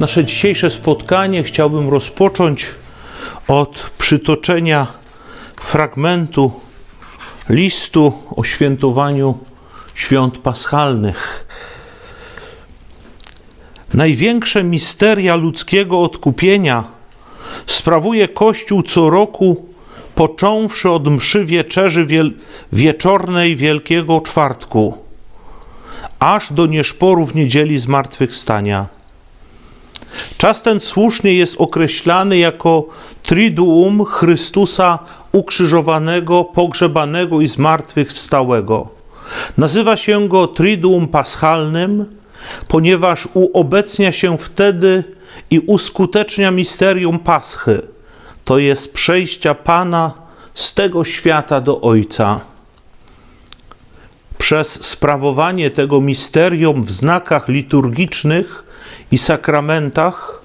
Nasze dzisiejsze spotkanie chciałbym rozpocząć od przytoczenia fragmentu listu o świętowaniu świąt paschalnych. Największe misteria ludzkiego odkupienia sprawuje Kościół co roku, począwszy od mszy wieczerzy wiel- wieczornej Wielkiego Czwartku, aż do nieszporów niedzieli zmartwychwstania. Czas ten słusznie jest określany jako Triduum Chrystusa ukrzyżowanego, pogrzebanego i zmartwychwstałego. Nazywa się go Triduum Paschalnym, ponieważ uobecnia się wtedy i uskutecznia misterium Paschy, to jest przejścia Pana z tego świata do Ojca. Przez sprawowanie tego misterium w znakach liturgicznych i sakramentach,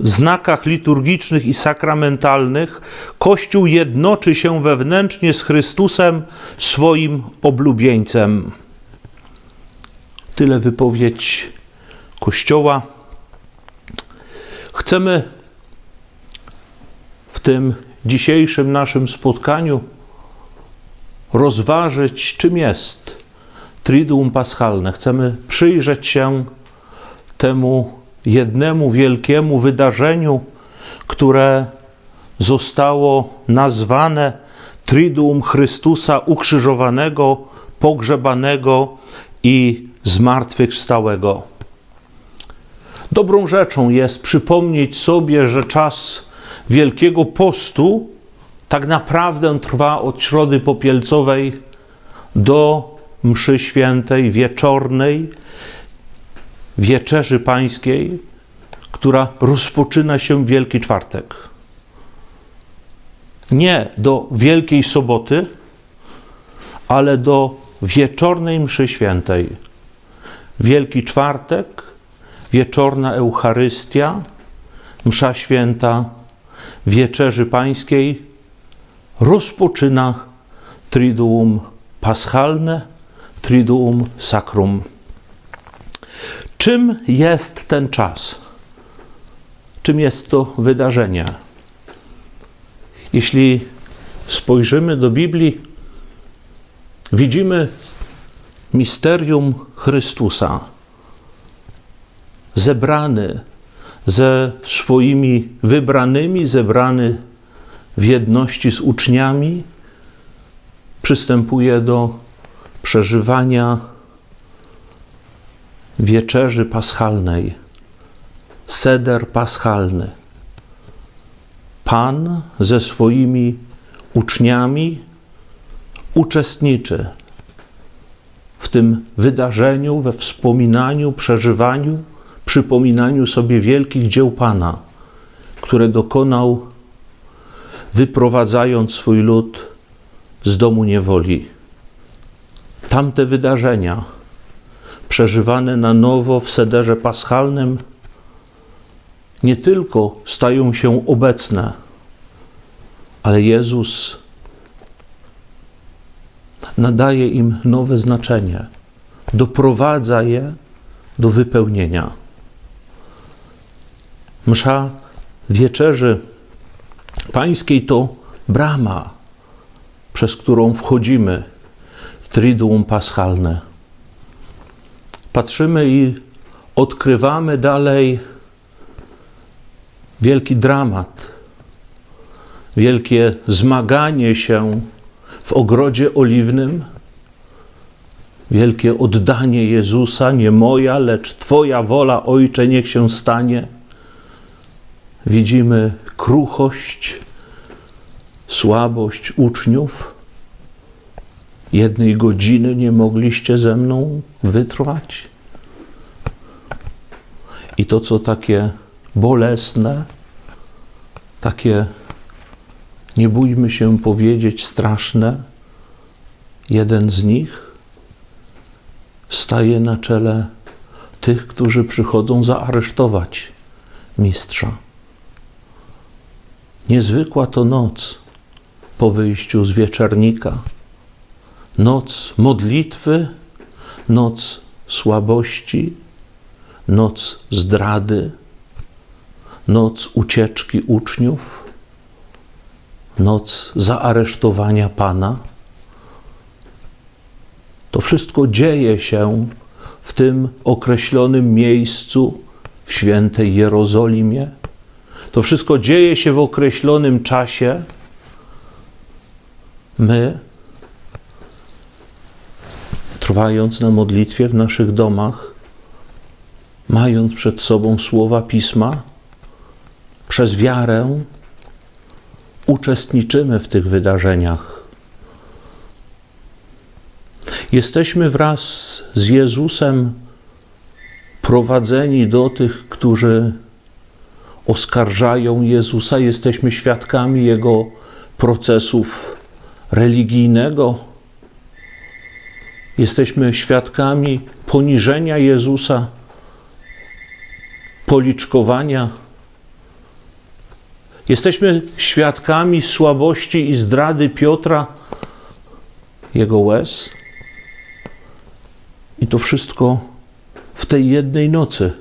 znakach liturgicznych i sakramentalnych, Kościół jednoczy się wewnętrznie z Chrystusem, swoim oblubieńcem. Tyle wypowiedź Kościoła. Chcemy w tym dzisiejszym naszym spotkaniu rozważyć, czym jest Triduum Paschalne. Chcemy przyjrzeć się temu jednemu wielkiemu wydarzeniu, które zostało nazwane Triduum Chrystusa ukrzyżowanego, pogrzebanego i zmartwychwstałego. Dobrą rzeczą jest przypomnieć sobie, że czas Wielkiego Postu tak naprawdę trwa od środy popielcowej do mszy świętej wieczornej, wieczerzy pańskiej, która rozpoczyna się w Wielki Czwartek. Nie do Wielkiej Soboty, ale do wieczornej mszy świętej. Wielki Czwartek, wieczorna Eucharystia, msza święta wieczerzy pańskiej rozpoczyna Triduum Paschalne, Triduum Sacrum. Czym jest ten czas? Czym jest to wydarzenie? Jeśli spojrzymy do Biblii, widzimy misterium Chrystusa, zebrany ze swoimi wybranymi, zebrany w jedności z uczniami, przystępuje do przeżywania wieczerzy paschalnej, seder paschalny. Pan ze swoimi uczniami uczestniczy w tym wydarzeniu, we wspominaniu, przeżywaniu, przypominaniu sobie wielkich dzieł Pana, które dokonał, wyprowadzając swój lud z domu niewoli. Tamte wydarzenia, przeżywane na nowo w sederze paschalnym, nie tylko stają się obecne, ale Jezus nadaje im nowe znaczenie, doprowadza je do wypełnienia. Msza wieczerzy pańskiej to brama, przez którą wchodzimy Triduum Paschalne. Patrzymy i odkrywamy dalej wielki dramat, wielkie zmaganie się w ogrodzie oliwnym, wielkie oddanie Jezusa, nie moja, lecz Twoja wola, Ojcze, niech się stanie. Widzimy kruchość, słabość uczniów. Jednej godziny nie mogliście ze mną wytrwać. I to, co takie bolesne, takie, nie bójmy się powiedzieć, straszne, jeden z nich staje na czele tych, którzy przychodzą zaaresztować mistrza. Niezwykła to noc po wyjściu z wieczornika. Noc modlitwy, noc słabości, noc zdrady, noc ucieczki uczniów, noc zaaresztowania Pana. To wszystko dzieje się w tym określonym miejscu w świętej Jerozolimie. To wszystko dzieje się w określonym czasie. My, trwając na modlitwie w naszych domach, mając przed sobą słowa pisma, przez wiarę uczestniczymy w tych wydarzeniach. Jesteśmy wraz z Jezusem prowadzeni do tych, którzy oskarżają Jezusa, jesteśmy świadkami Jego procesów religijnego, jesteśmy świadkami poniżenia Jezusa, policzkowania. Jesteśmy świadkami słabości i zdrady Piotra, jego łez. I to wszystko w tej jednej nocy.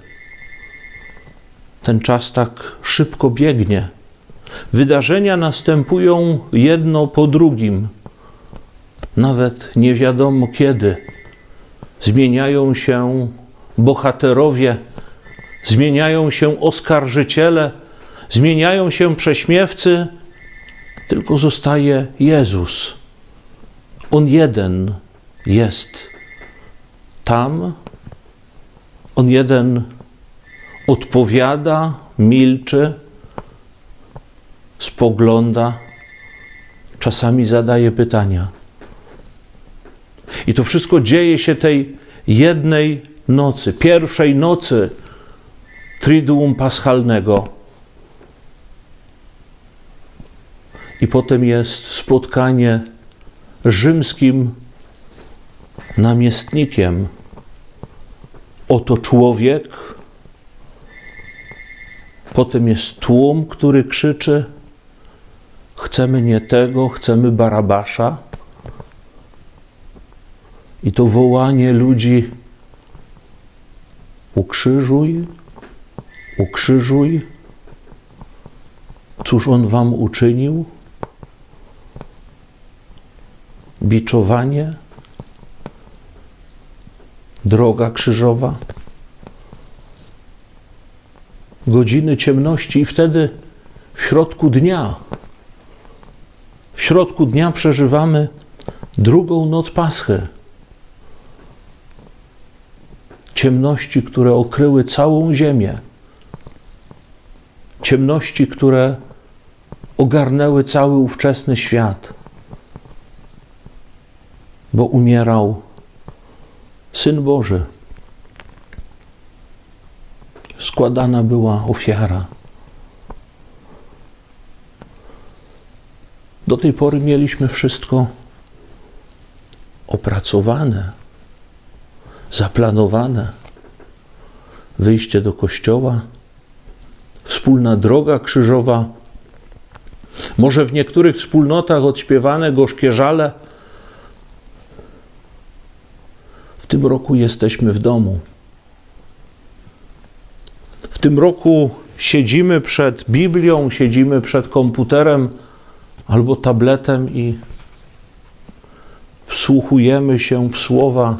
Ten czas tak szybko biegnie. Wydarzenia następują jedno po drugim. Nawet nie wiadomo kiedy. Zmieniają się bohaterowie, zmieniają się oskarżyciele, zmieniają się prześmiewcy, tylko zostaje Jezus. On jeden jest tam. On jeden odpowiada, milczy, spogląda, czasami zadaje pytania. I to wszystko dzieje się tej jednej nocy, pierwszej nocy Triduum Paschalnego. I potem jest spotkanie rzymskim namiestnikiem. Oto człowiek. Potem jest tłum, który krzyczy: Chcemy nie tego, chcemy Barabasza. I to wołanie ludzi: Ukrzyżuj, ukrzyżuj. Cóż on wam uczynił? Biczowanie? Droga krzyżowa? Godziny ciemności, i wtedy w środku dnia, w środku dnia przeżywamy drugą noc Paschy. Ciemności, które okryły całą ziemię. Ciemności, które ogarnęły cały ówczesny świat. Bo umierał Syn Boży. Składana była ofiara. Do tej pory mieliśmy wszystko opracowane, zaplanowane. Wyjście do kościoła, wspólna droga krzyżowa, może w niektórych wspólnotach odśpiewane gorzkie żale. W tym roku jesteśmy w domu. W tym roku siedzimy przed Biblią, siedzimy przed komputerem albo tabletem i wsłuchujemy się w słowa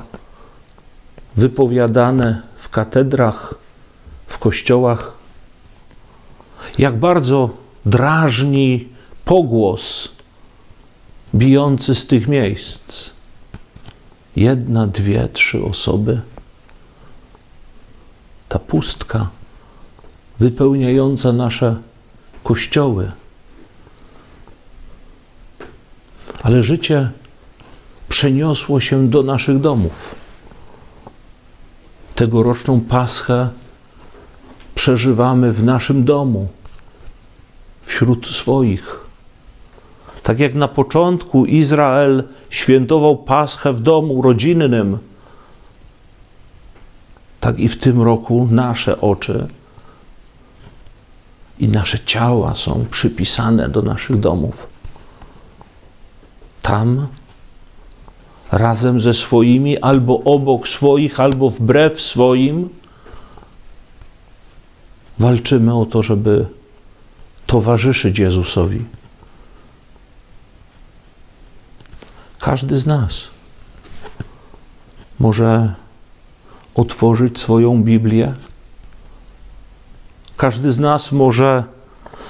wypowiadane katedrach, w kościołach. Jak bardzo drażni pogłos bijący z tych miejsc. Jedna, dwie, trzy osoby. Ta pustka wypełniająca nasze kościoły. Ale życie przeniosło się do naszych domów. Tegoroczną Paschę przeżywamy w naszym domu, wśród swoich. Tak jak na początku Izrael świętował Paschę w domu rodzinnym, tak i w tym roku nasze oczy i nasze ciała są przypisane do naszych domów. Tam razem ze swoimi, albo obok swoich, albo wbrew swoim, walczymy o to, żeby towarzyszyć Jezusowi. Każdy z nas może otworzyć swoją Biblię. Każdy z nas może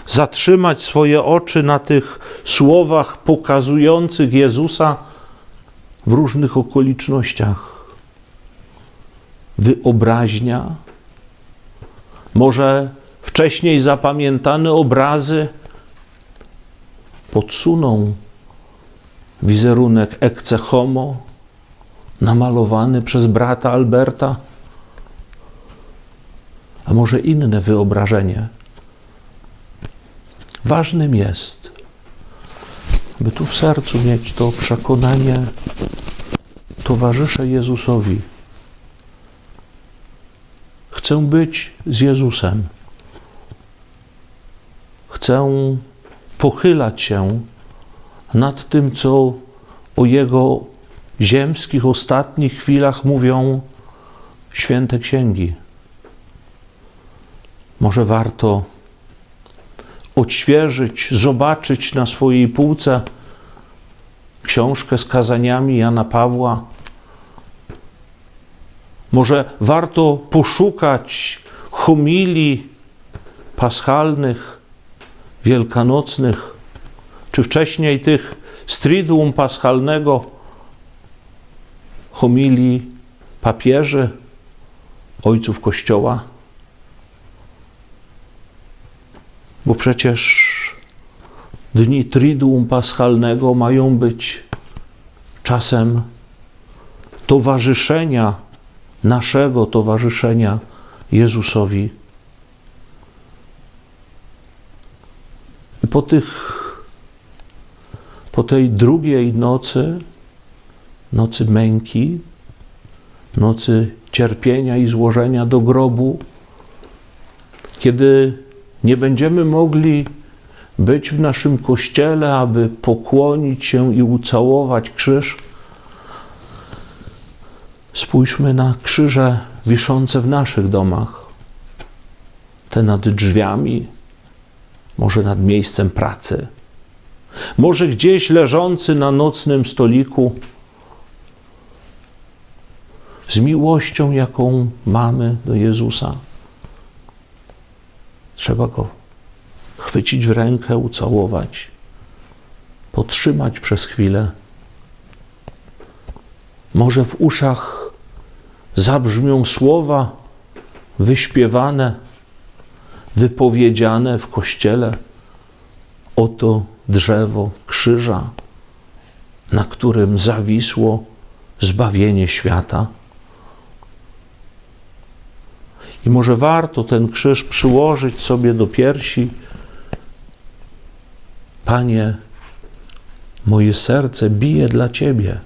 zatrzymać swoje oczy na tych słowach pokazujących Jezusa w różnych okolicznościach. Wyobraźnia, może wcześniej zapamiętane obrazy podsuną wizerunek Ecce Homo, namalowany przez brata Alberta, a może inne wyobrażenie. Ważnym jest, by tu w sercu mieć to przekonanie, towarzyszę Jezusowi. Chcę być z Jezusem. Chcę pochylać się nad tym, co o Jego ziemskich ostatnich chwilach mówią święte księgi. Może warto odświeżyć, zobaczyć na swojej półce książkę z kazaniami Jana Pawła. Może warto poszukać homilii paschalnych, wielkanocnych, czy wcześniej tych striduum paschalnego, homilii papieży, ojców Kościoła. Bo przecież dni Triduum Paschalnego mają być czasem towarzyszenia, naszego towarzyszenia Jezusowi. Po tych, po tej drugiej nocy, nocy męki, nocy cierpienia i złożenia do grobu, kiedy nie będziemy mogli być w naszym kościele, aby pokłonić się i ucałować krzyż. Spójrzmy na krzyże wiszące w naszych domach, te nad drzwiami, może nad miejscem pracy, może gdzieś leżący na nocnym stoliku, z miłością, jaką mamy do Jezusa. Trzeba go chwycić w rękę, ucałować, potrzymać przez chwilę. Może w uszach zabrzmią słowa wyśpiewane, wypowiedziane w kościele. Oto drzewo krzyża, na którym zawisło zbawienie świata. I może warto ten krzyż przyłożyć sobie do piersi. Panie, moje serce bije dla Ciebie.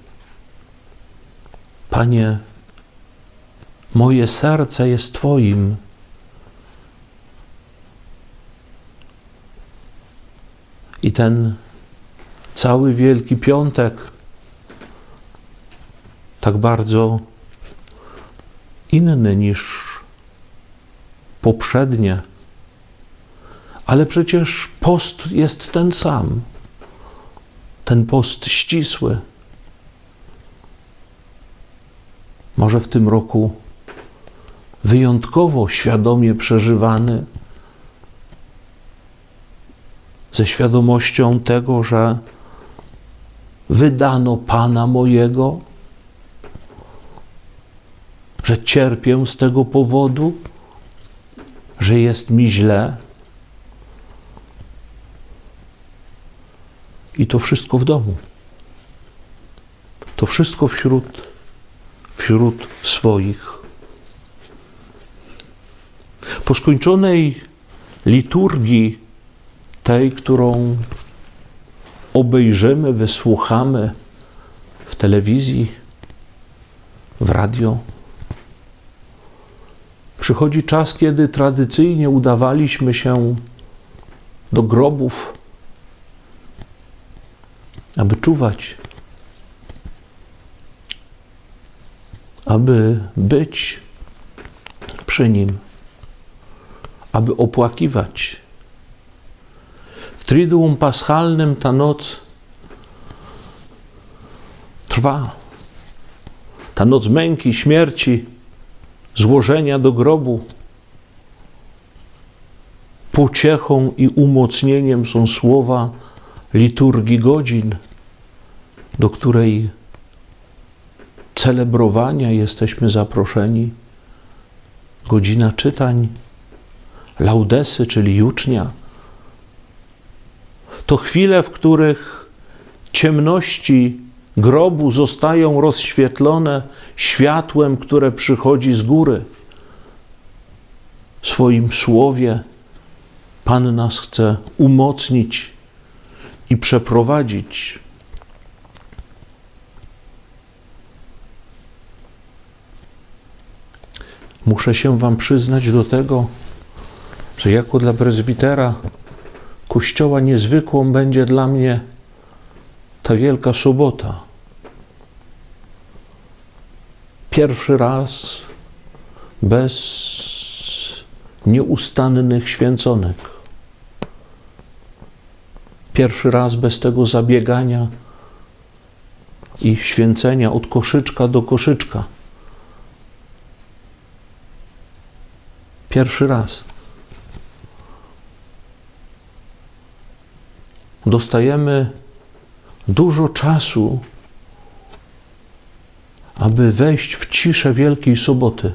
Panie, moje serce jest Twoim. I ten cały Wielki Piątek, tak bardzo inny niż poprzednie, ale przecież post jest ten sam. Ten post ścisły. Może w tym roku wyjątkowo świadomie przeżywany, ze świadomością tego, że wydano Pana mojego, że cierpię z tego powodu, że jest mi źle. I to wszystko w domu. To wszystko wśród, wśród swoich. Po skończonej liturgii, tej, którą obejrzymy, wysłuchamy w telewizji, w radio, Przychodzi czas, kiedy tradycyjnie udawaliśmy się do grobów, aby czuwać, aby być przy nim, aby opłakiwać. W Triduum Paschalnym ta noc trwa. Ta noc męki, śmierci, złożenia do grobu. Pociechą i umocnieniem są słowa liturgii godzin, do której celebrowania jesteśmy zaproszeni. Godzina czytań, laudesy, czyli jucznia. To chwile, w których ciemności grobu zostają rozświetlone światłem, które przychodzi z góry. W swoim słowie Pan nas chce umocnić i przeprowadzić. Muszę się Wam przyznać do tego, że jako dla prezbitera Kościoła niezwykłą będzie dla mnie ta Wielka Sobota. Pierwszy raz bez nieustannych święconek. Pierwszy raz bez tego zabiegania i święcenia od koszyczka do koszyczka. Pierwszy raz. Dostajemy dużo czasu, aby wejść w ciszę Wielkiej Soboty.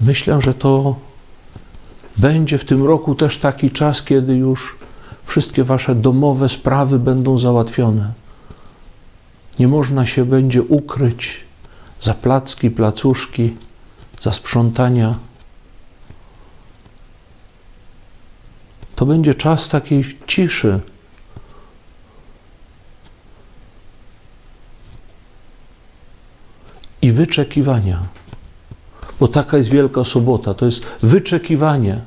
Myślę, że to będzie w tym roku też taki czas, kiedy już wszystkie Wasze domowe sprawy będą załatwione. Nie można się będzie ukryć za placki, placuszki, za sprzątania. To będzie czas takiej ciszy. Wyczekiwania. Bo taka jest Wielka Sobota. To jest wyczekiwanie.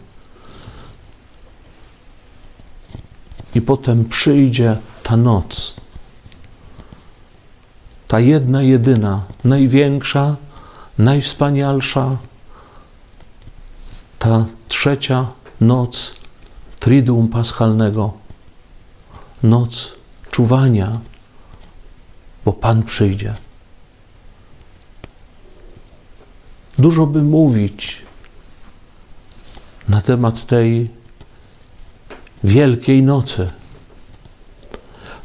I potem przyjdzie ta noc ta jedna, jedyna, największa, najwspanialsza, ta trzecia noc Triduum Paschalnego, noc czuwania, bo Pan przyjdzie. Dużo by mówić na temat tej wielkiej nocy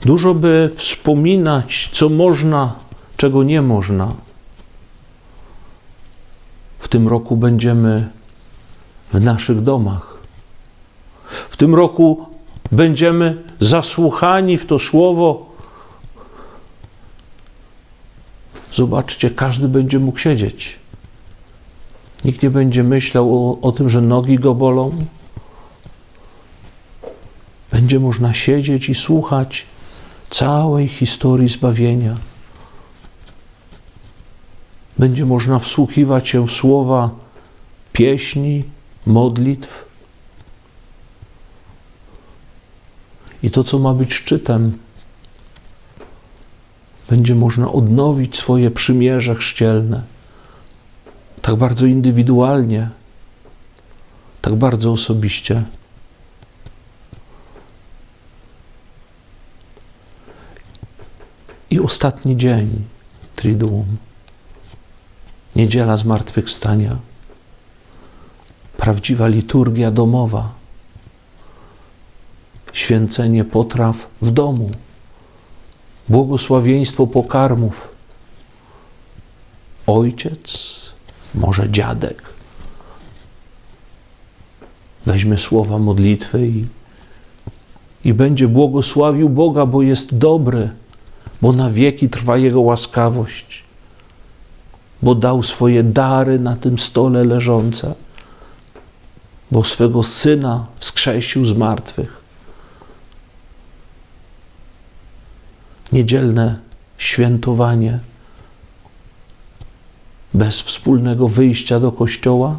Dużo by wspominać, co można, czego nie można. W tym roku będziemy w naszych domach. W tym roku będziemy zasłuchani w to słowo. Zobaczcie, każdy będzie mógł siedzieć. Nikt nie będzie myślał o, o tym, że nogi go bolą. Będzie można siedzieć i słuchać całej historii zbawienia. Będzie można wsłuchiwać się w słowa pieśni, modlitw. I to, co ma być szczytem, będzie można odnowić swoje przymierze chrzcielne. Tak bardzo indywidualnie, tak bardzo osobiście. I ostatni dzień Triduum, niedziela zmartwychwstania, prawdziwa liturgia domowa, święcenie potraw w domu, błogosławieństwo pokarmów. Ojciec, może dziadek, weźmie słowa modlitwy i, i będzie błogosławił Boga, bo jest dobry bo na wieki trwa Jego łaskawość, bo dał swoje dary na tym stole leżące, bo swego Syna wskrzesił z martwych. Niedzielne świętowanie bez wspólnego wyjścia do kościoła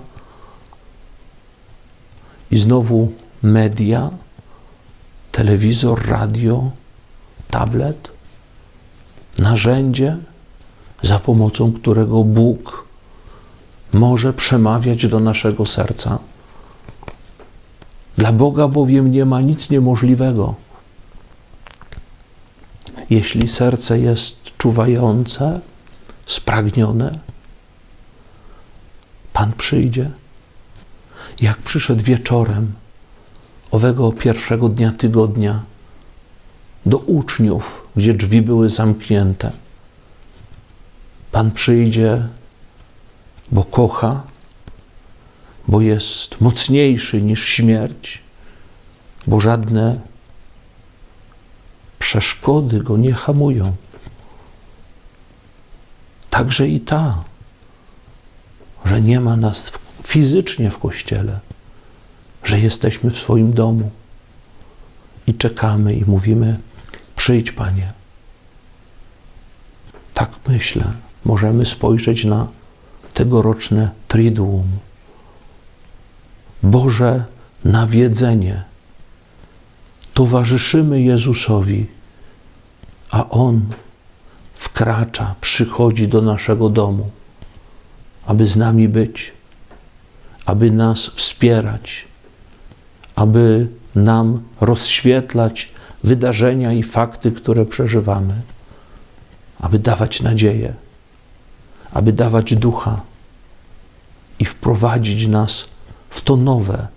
i znowu media, telewizor, radio, tablet narzędzie, za pomocą którego Bóg może przemawiać do naszego serca. Dla Boga bowiem nie ma nic niemożliwego. Jeśli serce jest czuwające, spragnione, Pan przyjdzie. Jak przyszedł wieczorem owego pierwszego dnia tygodnia do uczniów, gdzie drzwi były zamknięte. Pan przyjdzie, bo kocha, bo jest mocniejszy niż śmierć, bo żadne przeszkody go nie hamują. Także i ta, że nie ma nas fizycznie w kościele, że jesteśmy w swoim domu i czekamy i mówimy: Przyjdź, Panie. Tak myślę, możemy spojrzeć na tegoroczne Triduum. Boże nawiedzenie. Towarzyszymy Jezusowi, a On wkracza, przychodzi do naszego domu, aby z nami być, aby nas wspierać, aby nam rozświetlać wydarzenia i fakty, które przeżywamy, aby dawać nadzieję, aby dawać ducha i wprowadzić nas w to nowe,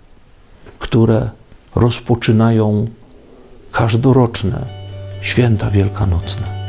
które rozpoczynają każdoroczne święta wielkanocne.